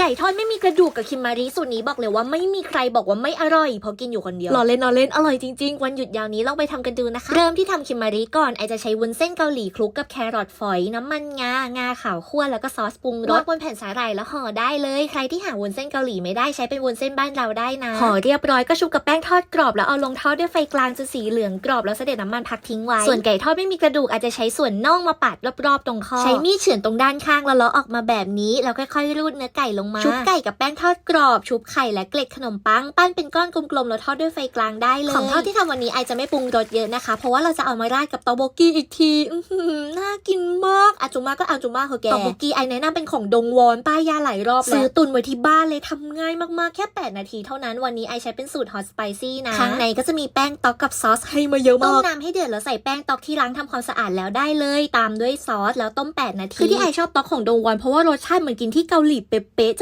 ไก่ทอดไม่มีกระดูกกับคิมมารีสูตรนี้บอกเลยว่าไม่มีใครบอกว่าไม่อร่อยเพราะกินอยู่คนเดียวรอเล่นรอเล่นอร่อยจริงๆ วันหยุดยาวนี้ลองไปทำกันดูนะคะ เริ่มที่ทำคิมมารีก่อนไอจะใช้วุ้นเส้นเกาหลีคลุกกับแครอทฝอยน้ำมันงางาขาวคั่วแล้วก็ซอสปรุงรสบนแผ่นสาหร่ายแล้วห่อได้เลย ใครที่หาวุ้นเส้นเกาหลีไม่ได้ใช้เป็นวุ้นเส้นบ้านเราได้นะห่อเรียบร้อยก็ชุบกับแป้งทอดกรอบแล้วเอาลงทอดด้วยไฟกลางจนสีเหลืองกรอบแล้วเสด็จน้ำมันพักทิ้งไว้ส่วนไก่ทอดไม่มีกระดูกอาจจะใช้ส่วนน่องมาปาดรอบๆตรงคอใช้มีดเฉือนตรงด้านข้างแล้วเลาะออกมาแบบนี้แล้วค่อยๆรูดเนื้อไก่ลงมา ชุบไก่กับแป้งทอดกรอบ ชุบไข่และเกล็ดขนมปัง ปั้นเป็นก้อนกลมๆแล้วทอดด้วยไฟกลางได้เลย ของทอดที่ทำวันนี้ไอจะไม่ปรุงรสเยอะนะคะ เพราะว่าเราจะเอามาราดกับตอโบกี้อีกทีอื้อหือน่ากินมากอาจุมาก็อาจุมาเหอะแกตอโบกี้ไอแนะนำเป็นของดงวอนป้ายยาหลายรอบแล้วซื้อตุนไว้ที่บ้านเลยทำง่ายมากๆแค่ 8 นาทีเท่านั้นวันนี้ไอใช้เป็นสูตรฮอตสไปซี่นะข้างในก็จะมีแป้งตอกกับซอสให้มาเยอะมากต้มน้ำให้เดือดแล้วใส่แป้งตอกที่ล้างทำความสะอาดแล้วได้เลย ตามด้วยซอสแล้วต้ม 8 นาทีคือที่ไอชอบตอกของดงวอนเพราะว่ารสชาติเหมือนกินที่เกาหลีเป๊ะๆ